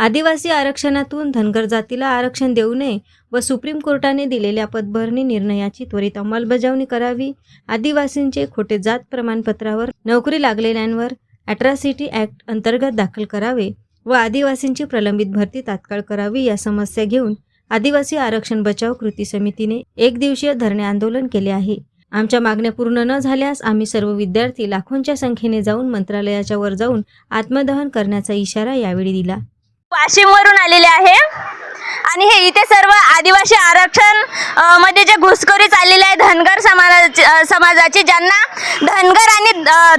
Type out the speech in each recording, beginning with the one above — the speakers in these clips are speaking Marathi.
आदिवासी आरक्षणातून धनगर जातीला आरक्षण देऊ नये व सुप्रीम कोर्टाने दिलेल्या पदभरणी निर्णयाची त्वरित अंमलबजावणी करावी. आदिवासींचे खोटे जात प्रमाणपत्रावर नोकरी लागलेल्यांवर अट्रॉसिटी ॲक्ट अंतर्गत दाखल करावे व आदिवासींची प्रलंबित भरती तात्काळ करावी या समस्या घेऊन आदिवासी आरक्षण बचाव कृती समितीने एक दिवसीय धरणे आंदोलन केले आहे. आमच्या मागण्या पूर्ण न झाल्यास आम्ही सर्व विद्यार्थी लाखोंच्या संख्येने जाऊन मंत्रालयाच्या वर जाऊन आत्मदहन करण्याचा इशारा यावेळी दिला. वाशिम वरून आलेले आहे. आणि हे इथे सर्व आदिवासी आरक्षणमध्ये जे घुसखोरी चाललेली आहे धनगर समाजाची समाजाची ज्यांना धनगर आणि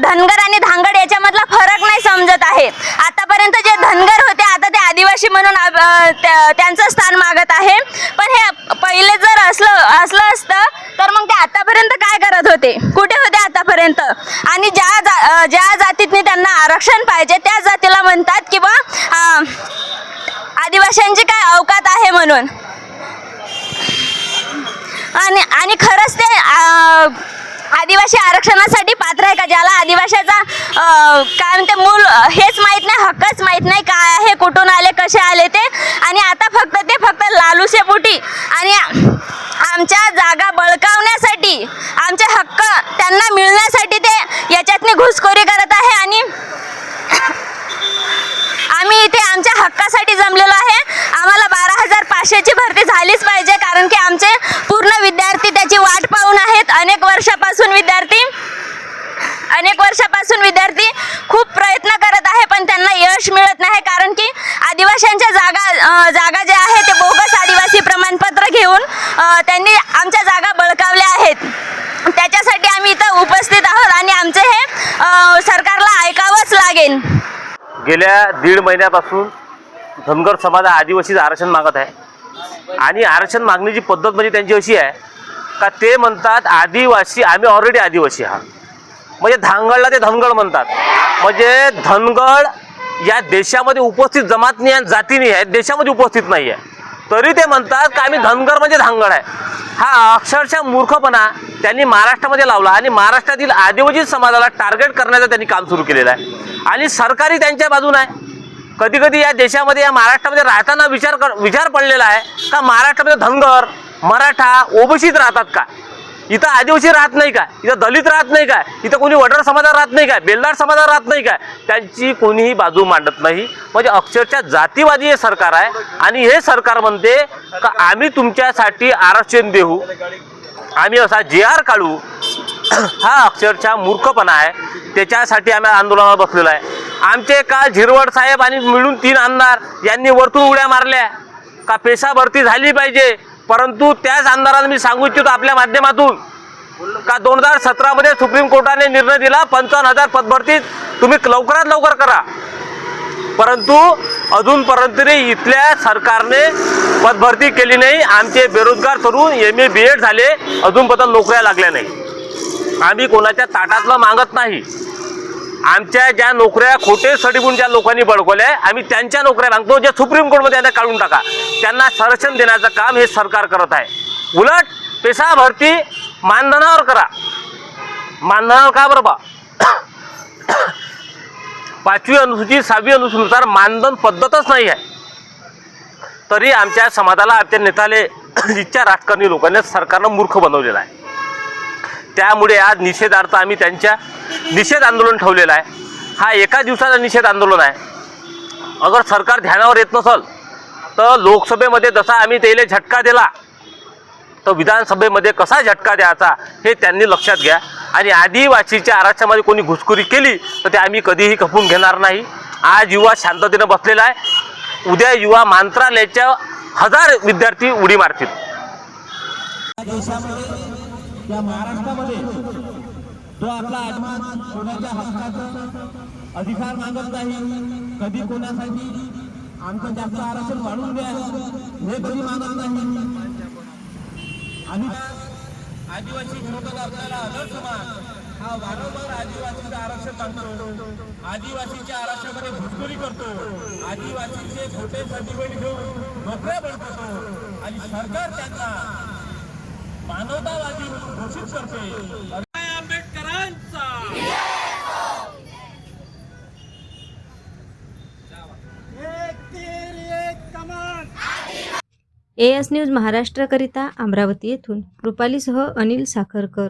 धनगर आणि धांगड याच्यामधला फरक नाही समजत आहे. आतापर्यंत जे धनगर होते आता ते आदिवासी म्हणून त्या- त्यांचं स्थान मागत आहे. पण हे पहिले जर असलं असलं असतं तर मग ते आतापर्यंत काय करत होते? कुठे होते आतापर्यंत? आणि ज्या जा, ज्या जातीतने त्यांना आरक्षण पाहिजे त्या जातीला म्हणतात की बा काय अवकात आहे म्हणून? आणि आणि खरंच ते आदिवासी आरक्षणासाठी पात्र आहे का? ज्याला आदिवाशाचा काय म्हणते मूल हेच माहीत नाही हक्कच माहीत नाही काय आहे कुठून आले कसे आले ते. आणि आता फक्त ते फक्त लालूसे लालूशेपोटी आणि आमच्या जागा बळकावण्यासाठी आमचे हक्क त्यांना मिळण्यासाठी ते याच्यातनी घुसखोरी करत आहे आणि आम्ही इथे आमच्या हक्कासाठी जमलेलो आहे आम्हाला बारा हजार पाचशेची भरती झालीच पाहिजे कारण की आमचे पूर्ण विद्यार्थी त्याची वाट पाहून आहेत अनेक वर्षापासून विद्यार्थी अनेक वर्षापासून विद्यार्थी खूप प्रयत्न करत आहे पण त्यांना यश मिळत नाही कारण की आदिवासींच्या जागा जागा ज्या आहेत ते बोगस आदिवासी प्रमाणपत्र घेऊन त्यांनी आमच्या जागा बळकावल्या आहेत. त्याच्यासाठी आम्ही इथं उपस्थित आहोत आणि आमचे हे सरकारला ऐकावंच लागेल. गेल्या दीड महिन्यापासून धनगर समाज हा आदिवासी आरक्षण मागत आहे. आणि आरक्षण मागण्याची पद्धत म्हणजे त्यांची अशी आहे का ते म्हणतात आदिवासी आम्ही ऑलरेडी आदिवासी आहात. म्हणजे धांगडला ते धनगड म्हणतात. म्हणजे धनगड या देशामध्ये उपस्थित जमातनी आणि आहे आहेत आहे देशामध्ये उपस्थित नाही आहे तरी ते म्हणतात का आम्ही धनगर म्हणजे धांगड आहे. हा अक्षरशः मूर्खपणा त्यांनी महाराष्ट्रामध्ये लावला आणि महाराष्ट्रातील आदिवासी समाजाला टार्गेट करण्याचं त्यांनी काम सुरू केलेलं आहे. आणि सरकारही त्यांच्या बाजून आहे. कधी कधी या देशामध्ये या महाराष्ट्रामध्ये राहताना विचार कर विचार पडलेला आहे का महाराष्ट्रामध्ये धनगर मराठा ओबीसीत राहतात का? इथं आदिवासी राहत नाही का? इथं दलित राहत नाही का? इथं कोणी वडार समाजात राहत नाही का? बेलदार समाजात राहत नाही का? त्यांची कोणीही बाजू मांडत नाही. म्हणजे अक्षरशः जातीवादी हे सरकार आहे आणि हे सरकार म्हणते का आम्ही तुमच्यासाठी आरक्षण देऊ. आम्ही असा जे आर काढू. हा अक्षरशः मूर्खपणा आहे. त्याच्यासाठी आम्ही आंदोलनावर बसलेलो आहे. आमचे का झिरवड साहेब आणि मिळून तीन आमदार यांनी वरतून उड्या मारल्या? का पेशा भरती झाली पाहिजे? परंतु त्याच आमदारांना मी सांगू इच्छितो आपल्या माध्यमातून. का दोन हजार सतरामध्ये सुप्रीम कोर्टाने निर्णय दिला पंचावन्न हजार पदभरती तुम्ही लवकरात लवकर करा. परंतु अजूनपर्यंत इथल्या सरकारने पदभरती केली नाही आमचे बेरोजगार तरुण एम ए बी एड झाले अजूनपर्यंत नोकऱ्या लागल्या नाही. आम्ही कोणाच्या ताटातलं मागत नाही. आमच्या ज्या नोकऱ्या खोटे सडीबून ज्या लोकांनी बळकवल्या आम्ही त्यांच्या नोकऱ्या मागतो जे सुप्रीम कोर्टमध्ये त्यांना काढून टाका. त्यांना संरक्षण देण्याचं काम हे सरकार करत आहे. उलट पेशा भरती मानधनावर करा. मानधनावर का बरं बा? पाचवी अनुसूची सहावी अनुसूचीनुसार मानधन पद्धतच नाही आहे. तरी आमच्या समाजाला आमच्या नेताले इच्छा राजकारणी लोकांनी सरकारनं मूर्ख बनवलेला आहे. त्यामुळे आज निषेधार्थ आम्ही त्यांच्या निषेध आंदोलन ठेवलेलं आहे. हा एका दिवसाचा निषेध आंदोलन आहे. अगर सरकार ध्यानावर येत नसल तर लोकसभेमध्ये जसा आम्ही त्याला झटका दिला तर विधानसभेमध्ये कसा झटका द्यायचा हे त्यांनी लक्षात घ्या. आणि आदिवासीच्या आरक्षणामध्ये कोणी घुसखोरी केली तर ते आम्ही कधीही खपून घेणार नाही. आज युवा शांततेनं बसलेला आहे. उद्या युवा मंत्रालयाच्या हजार विद्यार्थी उडी मारतील. महाराष्ट्रामध्ये तो आपला कोणाच्या हक्काचा अधिकार मागत नाही कधी कोणासाठी आमचं जास्त आरक्षण वाढून द्या हे कधी मागत नाही आणि आदिवासी विरोधात आपल्याला अलग समाज. हा वारंवार आदिवासीचं आरक्षण सांगतो आदिवासीच्या आरक्षणामध्ये घुसखोरी करतो. आदिवासीचे छोटे सर्टिफिकेट घेऊन नोकऱ्या बनवतो आणि सरकार त्यांना मानवतावादी घोषित करते. ए एस न्यूज महाराष्ट्रकरिता अमरावती येथून रुपालीसह अनिल साखरकर.